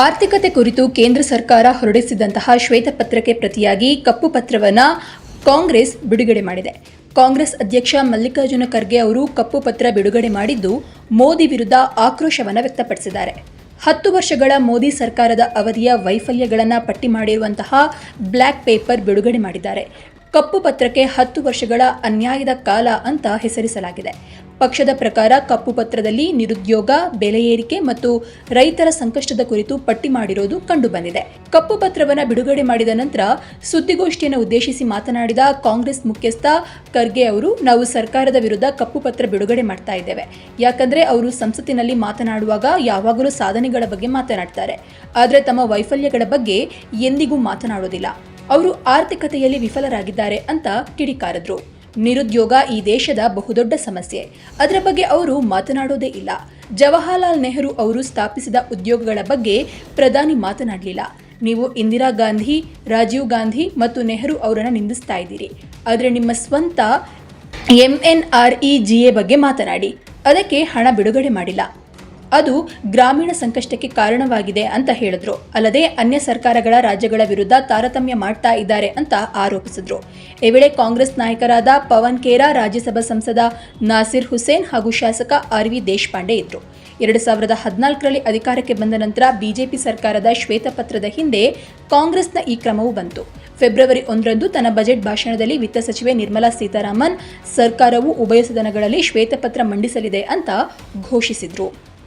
ಆರ್ಥಿಕತೆ ಕುರಿತು ಕೇಂದ್ರ ಸರ್ಕಾರ ಹೊರಡಿಸಿದಂತಹ ಶ್ವೇತಪತ್ರಕ್ಕೆ ಪ್ರತಿಯಾಗಿ ಕಪ್ಪು ಪತ್ರವನ್ನು ಕಾಂಗ್ರೆಸ್ ಬಿಡುಗಡೆ ಮಾಡಿದೆ. ಕಾಂಗ್ರೆಸ್ ಅಧ್ಯಕ್ಷ ಮಲ್ಲಿಕಾರ್ಜುನ ಖರ್ಗೆ ಅವರು ಕಪ್ಪು ಪತ್ರ ಬಿಡುಗಡೆ ಮಾಡಿದ್ದು ಮೋದಿ ವಿರುದ್ಧ ಆಕ್ರೋಶವನ್ನು ವ್ಯಕ್ತಪಡಿಸಿದ್ದಾರೆ. ಹತ್ತು ವರ್ಷಗಳ ಮೋದಿ ಸರ್ಕಾರದ ಅವಧಿಯ ವೈಫಲ್ಯಗಳನ್ನು ಪಟ್ಟಿ ಮಾಡಿರುವಂತಹ ಬ್ಲ್ಯಾಕ್ ಪೇಪರ್ ಬಿಡುಗಡೆ ಮಾಡಿದ್ದಾರೆ. ಕಪ್ಪು ಪತ್ರಕ್ಕೆ ಹತ್ತು ವರ್ಷಗಳ ಅನ್ಯಾಯದ ಕಾಲ ಅಂತ ಹೆಸರಿಸಲಾಗಿದೆ. ಪಕ್ಷದ ಪ್ರಕಾರ ಕಪ್ಪು ಪತ್ರದಲ್ಲಿ ನಿರುದ್ಯೋಗ, ಬೆಲೆ ಏರಿಕೆ ಮತ್ತು ರೈತರ ಸಂಕಷ್ಟದ ಕುರಿತು ಪಟ್ಟಿ ಮಾಡಿರೋದು ಕಂಡುಬಂದಿದೆ. ಕಪ್ಪು ಪತ್ರವನ್ನು ಬಿಡುಗಡೆ ಮಾಡಿದ ನಂತರ ಸುದ್ದಿಗೋಷ್ಠಿಯನ್ನು ಉದ್ದೇಶಿಸಿ ಮಾತನಾಡಿದ ಕಾಂಗ್ರೆಸ್ ಮುಖ್ಯಸ್ಥ ಖರ್ಗೆ ಅವರು, ನಾವು ಸರ್ಕಾರದ ವಿರುದ್ಧ ಕಪ್ಪು ಪತ್ರ ಬಿಡುಗಡೆ ಮಾಡ್ತಾ ಇದ್ದೇವೆ. ಯಾಕಂದ್ರೆ ಅವರು ಸಂಸತ್ತಿನಲ್ಲಿ ಮಾತನಾಡುವಾಗ ಯಾವಾಗಲೂ ಸಾಧನೆಗಳ ಬಗ್ಗೆ ಮಾತನಾಡ್ತಾರೆ. ಆದರೆ ತಮ್ಮ ವೈಫಲ್ಯಗಳ ಬಗ್ಗೆ ಎಂದಿಗೂ ಮಾತನಾಡೋದಿಲ್ಲ. ಅವರು ಆರ್ಥಿಕತೆಯಲ್ಲಿ ವಿಫಲರಾಗಿದ್ದಾರೆ ಅಂತ ಕಿಡಿಕಾರದ್ರು. ನಿರುದ್ಯೋಗ ಈ ದೇಶದ ಬಹುದೊಡ್ಡ ಸಮಸ್ಯೆ. ಅದರ ಬಗ್ಗೆ ಅವರು ಮಾತನಾಡೋದೇ ಇಲ್ಲ. ಜವಾಹರಲಾಲ್ ನೆಹರು ಅವರು ಸ್ಥಾಪಿಸಿದ ಉದ್ಯೋಗಗಳ ಬಗ್ಗೆ ಪ್ರಧಾನಿ ಮಾತನಾಡಲಿಲ್ಲ. ನೀವು ಇಂದಿರಾ ಗಾಂಧಿ, ರಾಜೀವ್ ಗಾಂಧಿ ಮತ್ತು ನೆಹರು ಅವರನ್ನು ನಿಂದಿಸ್ತಾ ಇದ್ದೀರಿ. ಆದರೆ ನಿಮ್ಮ ಸ್ವಂತ M N R E G A ಬಗ್ಗೆ ಮಾತನಾಡಿ. ಅದಕ್ಕೆ ಹಣ ಬಿಡುಗಡೆ ಮಾಡಿಲ್ಲ. ಅದು ಗ್ರಾಮೀಣ ಸಂಕಷ್ಟಕ್ಕೆ ಕಾರಣವಾಗಿದೆ ಅಂತ ಹೇಳಿದ್ರು. ಅಲ್ಲದೆ ಅನ್ಯ ಸರ್ಕಾರಗಳ ರಾಜ್ಯಗಳ ವಿರುದ್ಧ ತಾರತಮ್ಯ ಮಾಡ್ತಾ ಇದ್ದಾರೆ ಅಂತ ಆರೋಪಿಸಿದ್ರು. ಈ ವೇಳೆ ಕಾಂಗ್ರೆಸ್ ನಾಯಕರಾದ ಪವನ್ ಖೇರಾ ರಾಜ್ಯಸಭಾ ಸಂಸದ ನಾಸಿರ್ ಹುಸೇನ್ ಹಾಗೂ ಶಾಸಕ ಆರ್ ವಿ ದೇಶಪಾಂಡೆ ಇದ್ರು. ಎರಡು ಸಾವಿರದ ಹದಿನಾಲ್ಕರಲ್ಲಿ ಅಧಿಕಾರಕ್ಕೆ ಬಂದ ನಂತರ ಬಿಜೆಪಿ ಸರ್ಕಾರದ ಶ್ವೇತಪತ್ರದ ಹಿಂದೆ ಕಾಂಗ್ರೆಸ್ನ ಈ ಕ್ರಮವು ಬಂತು. ಫೆಬ್ರವರಿ ಒಂದರಂದು ತನ್ನ ಬಜೆಟ್ ಭಾಷಣದಲ್ಲಿ ವಿತ್ತ ಸಚಿವೆ ನಿರ್ಮಲಾ ಸೀತಾರಾಮನ್, ಸರ್ಕಾರವು ಉಭಯ ಸದನಗಳಲ್ಲಿ ಶ್ವೇತಪತ್ರ ಮಂಡಿಸಲಿದೆ ಅಂತ ಘೋಷಿಸಿದ್ರು.